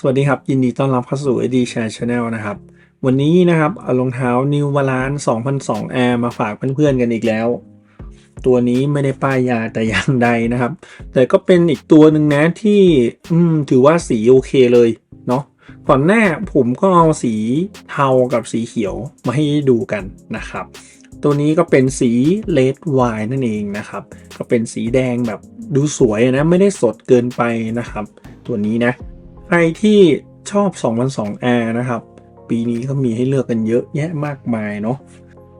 สวัสดีครับ ยินดีต้อนรับเข้าสู่ AD Share Channel นะครับ วันนี้นะครับเอารองเท้า New Balance 2002 Air มาฝากเพื่อนๆกันอีกแล้ว ตัวนี้ไม่ได้ป้ายยาแต่อย่างใดนะครับ แต่ก็เป็นอีกตัวหนึ่งนะที่ถือว่าสีโอเคเลยเนาะก่อนหน้าผมก็เอาสีเทากับสีเขียวมาให้ดูกันนะครับ ตัวนี้ก็เป็นสี Red Wine นั่นเองนะครับ ก็เป็นสีแดงแบบดูสวยนะ ไม่ได้สดเกินไปนะครับ ตัวนี้นะ ใครที่ชอบ 2002R นะครับ ปีนี้ก็มีให้เลือกกันเยอะแยะมากมายเนาะ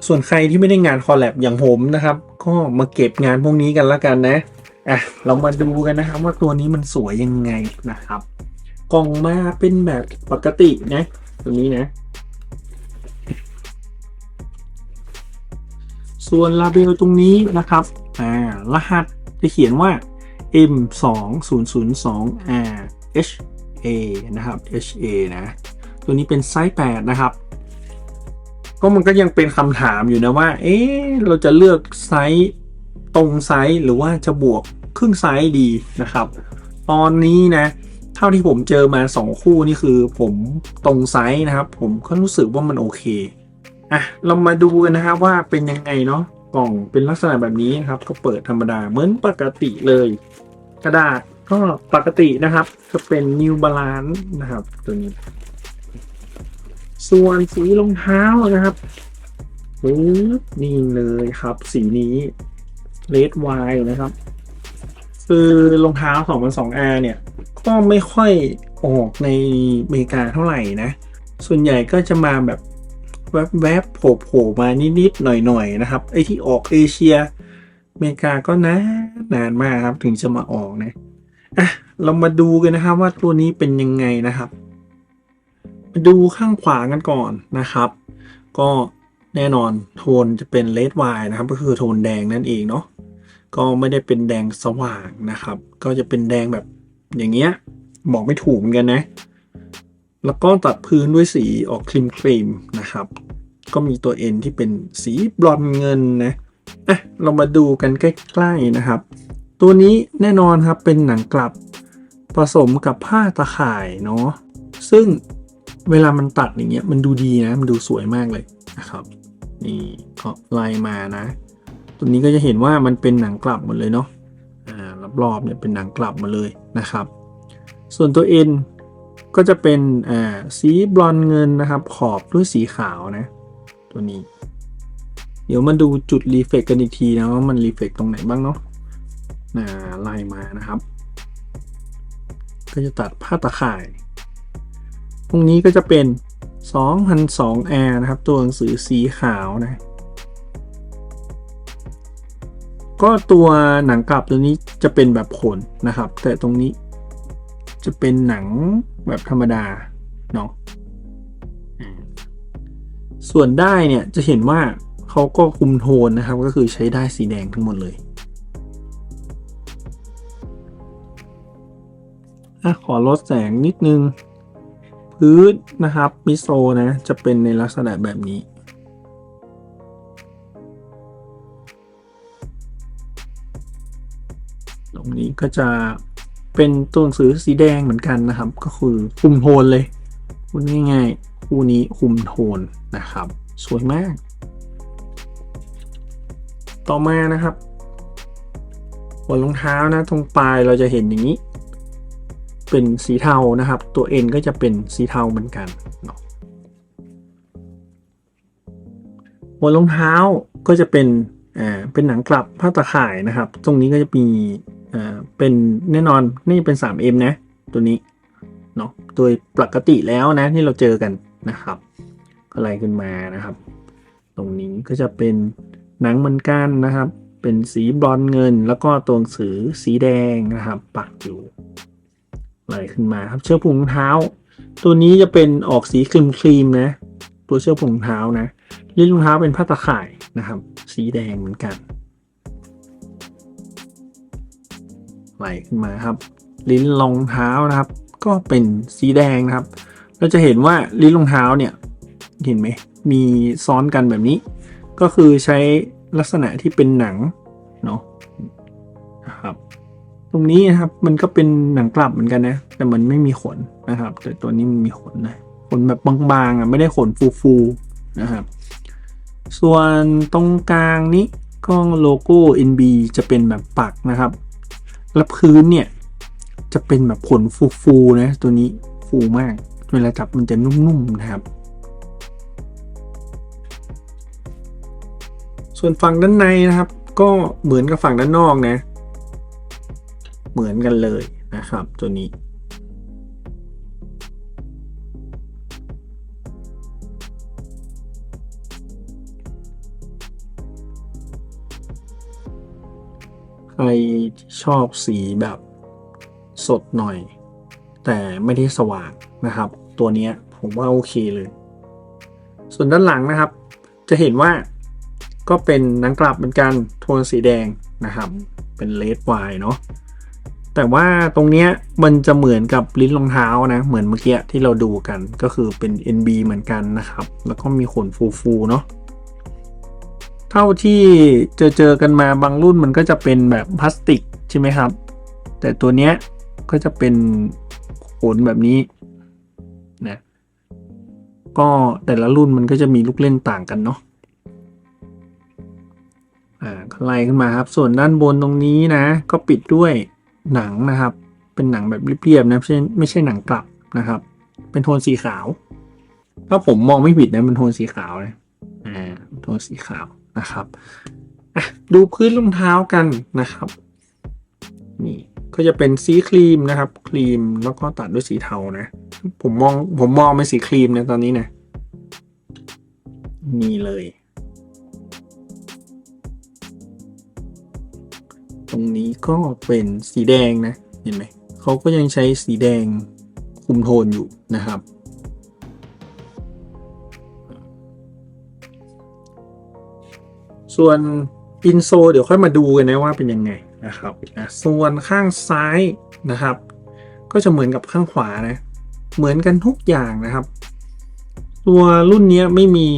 ส่วนใครที่ไม่ได้งานคอลแลบอย่างผมนะครับ ก็มาเก็บงานพวกนี้กันละกันนะอะเรามาดูกันนะครับว่าตัวนี้มันสวยยังไงนะครับ กล่องมาเป็นแบบปกตินะตัวนี้นะ ส่วนลาเบลตรงนี้นะครับอ่ารหัสจะเขียนว่า M 2 0 0 2 R H A นะครับ H A นะ ตัวนี้เป็นไซส์8นะครับ ก็มันก็ยังเป็นคำถามอยู่นะว่า เอ๊ะ เราจะเลือกไซส์ตรงไซส์หรือว่าจะบวกครึ่งไซส์ดีนะครับ ตอนนี้นะ เท่าที่ผมเจอมา 2 คู่นี่คือผมตรงไซส์นะครับ ผมก็รู้สึกว่ามันโอเค อะ เรามาดูกันนะครับว่าเป็นยังไงเนาะกล่องเป็นลักษณะแบบนี้นะครับ ก็เปิดธรรมดาเหมือนปกติเลย กระดาษ ก็ปกตินะครับก็เป็น New Balance นะครับตัวนี้ ส่วนสีรองเท้านะครับปึ๊บนี่เลยครับ สีนี้ Red Wine นะครับ คือรองเท้า 2002 R เนี่ย ก็ไม่ค่อยออกในอเมริกาเท่าไหร่นะ ส่วนใหญ่ก็จะมาแบบแวบๆโผล่ๆมานิดๆหน่อยๆนะครับ ไอที่ออกเอเชียอเมริกาก็นานนานมากครับ ถึงจะมาออกนะ อะเรามาดูกันนะครับว่าตัวนี้เป็นยังไงนะครับมาดูข้างขวากันก่อนนะครับ ก็แน่นอนโทนจะเป็นเลดไวนะครับ ก็คือโทนแดงนั่นเองเนาะก็ไม่ได้เป็นแดงสว่างนะครับ ก็จะเป็นแดงแบบอย่างเงี้ยบอกไม่ถูกเหมือนกันนะ แล้วก็ตัดพื้นด้วยสีออกครีมครีมนะครับ ก็มีตัว N ที่เป็นสีบลอนเงินนะอะเรามาดูกันใกล้ ๆนะครับ ตัวนี้แน่นอนครับเป็นหนังกลับผสมกับผ้าตะข่ายเนาะซึ่งเวลามันตัดอย่างเงี้ยมันดูดีนะ มันดูสวยมากเลยนะครับ นี่ก็ไล่มานะ ตัวนี้ก็จะเห็นว่ามันเป็นหนังกลับหมดเลยเนาะอ่ารอบๆเนี่ยเป็นหนังกลับมาเลยนะครับ ส่วนตัว N ก็จะเป็นอ่าสีบลอนเงินนะครับ ขอบด้วยสีขาวนะ ตัวนี้ เดี๋ยวมาดูจุดรีเฟกกันอีกทีนะว่ามันรีเฟกตรงไหนบ้างเนาะ ไล่มานะครับ ก็จะตัดผ้าตะข่าย ตรงนี้ก็จะเป็น 2002R นะครับ ตัวหนังสือสีขาวนะ ก็ตัวหนังกลับตัวนี้จะเป็นแบบขนนะครับ แต่ตรงนี้จะเป็นหนังแบบธรรมดาเนาะส่วนได้เนี่ยจะเห็นว่าเขาก็คุมโทนนะครับ ก็คือใช้ได้สีแดงทั้งหมดเลย อะขอลดแสงนิดนึง พื้นนะครับมิโซนะจะเป็นในลักษณะแบบนี้ ตรงนี้ก็จะเป็นตัวหนังสือสีแดงเหมือนกันนะครับ ก็คือคุมโทนเลยพูดง่ายๆ คู่นี้คุมโทนนะครับ สวยมาก ต่อมานะครับหัวรองเท้านะตรงปลายเราจะเห็นอย่างนี้ เป็นสีเทานะครับ ตัว N ก็จะเป็นสีเทาเหมือนกันเนาะหัวรองเท้าก็จะเป็นอ่าเป็นหนังกลับผ้าตะข่ายนะครับ ตรงนี้ก็จะมีอ่าเป็นแน่นอนนี่เป็น 3M นะ ตัวนี้เนาะโดยปกติแล้วนะที่เราเจอกันนะครับก็ไล่ขึ้นมานะครับ ตรงนี้ก็จะเป็นหนังเหมือนกันนะครับ เป็นสีบรอนเงิน แล้วก็ตัวหนังสือสีแดงนะครับ ปักอยู่ ไล่ขึ้นมาครับ เชือกผูกรองเท้า ตัวนี้จะเป็นออกสีครีมครีมๆนะ ตัวเชือกผูกรองเท้านะลิ้นรองเท้าเป็นผ้าตะข่ายนะครับ สีแดงเหมือนกัน ไหลขึ้นมาครับ ลิ้นรองเท้านะครับ ก็เป็นสีแดงนะครับ เราจะเห็นว่าลิ้นรองเท้าเนี่ยเห็นไหมมีซ้อนกันแบบนี้ ก็คือใช้ลักษณะที่เป็นหนังเนาะนะครับ ตรงนี้นะครับ มันก็เป็นหนังกลับเหมือนกันนะ แต่มันไม่มีขนนะครับ แต่ตัวนี้มันมีขนนะขนแบบบางๆอะไม่ได้ขนฟูๆนะครับ ส่วนตรงกลางนี้ก็โลโก้ NB จะเป็นแบบปักนะครับและพื้นเนี่ย จะเป็นแบบขนฟูๆนะตัวนี้ฟูมากเวลาจับมันจะนุ่มๆนะครับ ส่วนฝั่งด้านในนะครับ ก็เหมือนกับฝั่งด้านนอกนะ เหมือนกันเลยนะครับ ตัวนี้ ใครชอบสีแบบสดหน่อย แต่ไม่ได้สว่างนะครับ ตัวเนี้ยผมว่าโอเคเลย ส่วนด้านหลังนะครับ จะเห็นว่าก็เป็นหนังกลับเหมือนกันโทนสีแดงนะครับ เป็นเลดไวเนาะ แต่ว่าตรงเนี้ยมันจะเหมือนกับลิ้นรองเท้านะ เหมือนเมื่อกี้ที่เราดูกันก็คือเป็น NB เหมือนกันนะครับ แล้วก็มีขนฟูๆเนาะเท่าที่เจอเจอกันมาบางรุ่นมันก็จะเป็นแบบพลาสติกใช่ไหมครับ แต่ตัวเนี้ยก็จะเป็นขนแบบนี้นะก็แต่ละรุ่นมันก็จะมีลูกเล่นต่างกันเนาะอ่าไล่ขึ้นมาครับ ส่วนด้านบนตรงนี้นะ ก็ปิดด้วย หนังนะครับ เป็นหนังแบบเรียบๆนะไม่ใช่ไม่ใช่หนังกลับนะครับ เป็นโทนสีขาว ถ้าผมมองไม่ผิดนะเป็นโทนสีขาวนะอ่าโทนสีขาวนะครับอะดูพื้นรองเท้ากันนะครับ นี่ก็จะเป็นสีครีมนะครับครีมแล้วก็ตัดด้วยสีเทานะ ผมมองผมมองเป็นสีครีมนะตอนนี้นะนี่เลย ตรงนี้ก็เป็นสีแดงนะ เห็นไหม เขาก็ยังใช้สีแดงคุมโทนอยู่นะครับ ส่วนอินโซเดี๋ยวค่อยมาดูกันนะว่าเป็นยังไงนะครับอะส่วนข้างซ้ายนะครับ ก็จะเหมือนกับข้างขวานะ เหมือนกันทุกอย่างนะครับ ตัวรุ่นนี้ไม่มี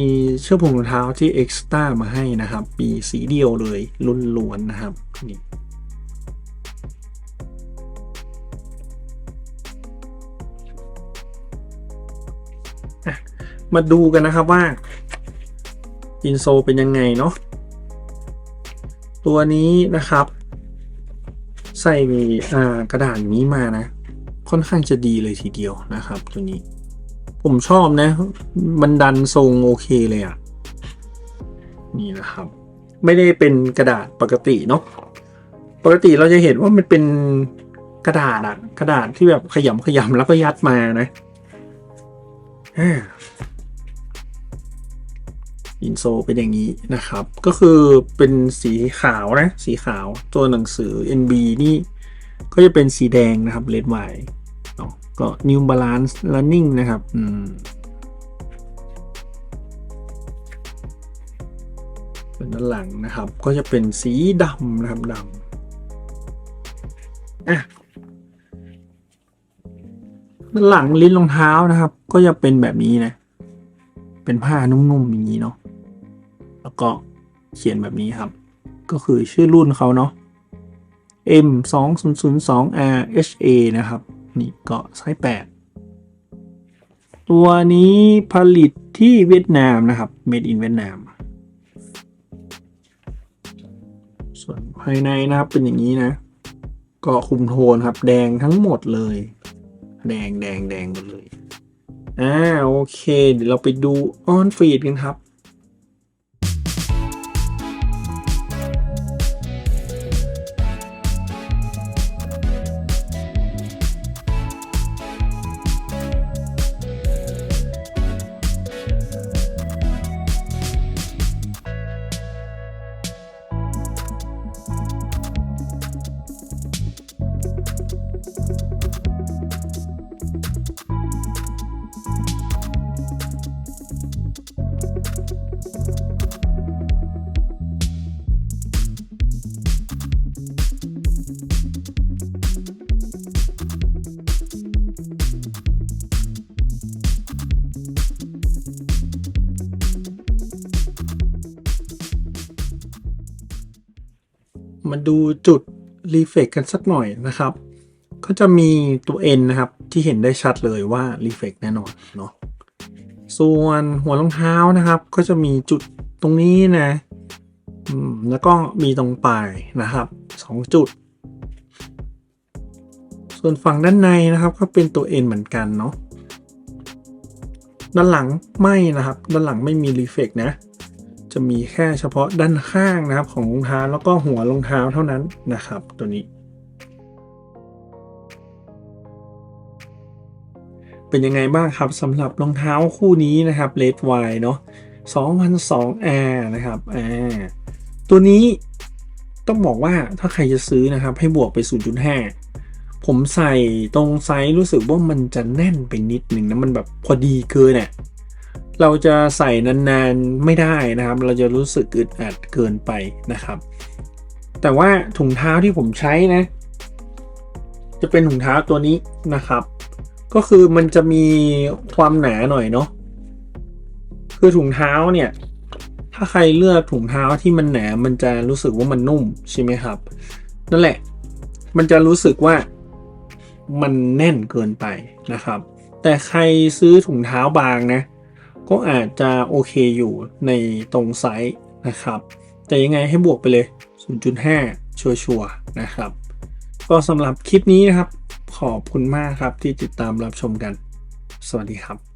เชือกผูกรองเท้าที่เอ็กซ์ต้ามาให้นะครับ มีสีเดียวเลยรุ่นล้วนนะครับนี่ มาดูกันนะครับว่าอินโซเป็นยังไงเนาะตัวนี้นะครับ ใส่อ่ากระดาษนี้มานะ ค่อนข้างจะดีเลยทีเดียวนะครับ ตัวนี้ ผมชอบนะมันดันทรงโอเคเลยอะ่ะนี่นะครับ ไม่ได้เป็นกระดาษปกติเนาะปกติเราจะเห็นว่ามันเป็นกระดาษอะกระดาษที่แบบขยำขยำแล้วก็ยัดมานะ อินโซเป็นอย่างนี้นะครับ ก็คือเป็นสีขาวนะ สีขาวตัวหนังสือ NB นี่ก็จะเป็นสีแดงนะครับ Red w i เนาะก็ New Balance Running นะครับอืมเป็นด้านหลังนะครับ ก็จะเป็นสีดำนะครับดำอะด้านหลังลิ้นรองเท้านะครับ ก็จะเป็นแบบนี้นะ เป็นผ้านุ่มๆอย่างนี้เนาะ แล้วก็เขียนแบบนี้ครับ ก็คือชื่อรุ่นเขาเนาะ M 2 0 0 2 R H A นะครับ นี่ก็ไซส์8ตัวนี้ผลิตที่เวียดนามนะครับ made in เวียดนาม ส่วนภายในนะครับเป็นอย่างนี้นะ ก็คุมโทนครับ แดงทั้งหมดเลย แดงแดงแดงหมดเลย อ่าโอเค เดี๋ยวเราไปดูออนฟีดกันครับ มาดูจุดรีเฟกกันสักหน่อยนะครับ ก็จะมีตัว N นะครับ ที่เห็นได้ชัดเลยว่ารีเฟกแน่นอนเนาะส่วนหัวรองเท้านะครับ ก็จะมีจุดตรงนี้นะอืมแล้วก็มีตรงปลายนะครับสองจุด ส่วนฝั่งด้านในนะครับก็เป็นตัว N เหมือนกันเนาะด้านหลังไม่นะครับ ด้านหลังไม่มีรีเฟกนะ จะมีแค่เฉพาะด้านข้างนะครับของรองเท้าแล้วก็หัวรองเท้าเท่านั้นนะครับ ตัวนี้ เป็นยังไงบ้างครับสำหรับรองเท้าคู่นี้นะครับ Red w i เนาะ2002 Air นะครับอ่าตัวนี้ต้องบอกว่าถ้าใครจะซื้อนะครับ ให้บวกไป 0.5 ผมใส่ตรงไซส์รู้สึกว่ามันจะแน่นไปนิดหนึ่งนะมันแบบพอดีเกินเนี่ย เราจะใส่นานๆไม่ได้นะครับ เราจะรู้สึกอึดอัดเกินไปนะครับ แต่ว่าถุงเท้าที่ผมใช้นะ จะเป็นถุงเท้าตัวนี้นะครับ ก็คือมันจะมีความหนาหน่อยเนาะคือถุงเท้าเนี่ยถ้าใครเลือกถุงเท้าที่มันหนา มันจะรู้สึกว่ามันนุ่มใช่ไหมครับ นั่นแหละ มันจะรู้สึกว่ามันแน่นเกินไปนะครับ แต่ใครซื้อถุงเท้าบางนะ ก็อาจจะโอเคอยู่ในตรงไซส์นะครับ แต่ยังไงให้บวกไปเลย 0.5 ชัวร์ๆนะครับ ก็สำหรับคลิปนี้นะครับ ขอบคุณมากครับที่ติดตามรับชมกัน สวัสดีครับ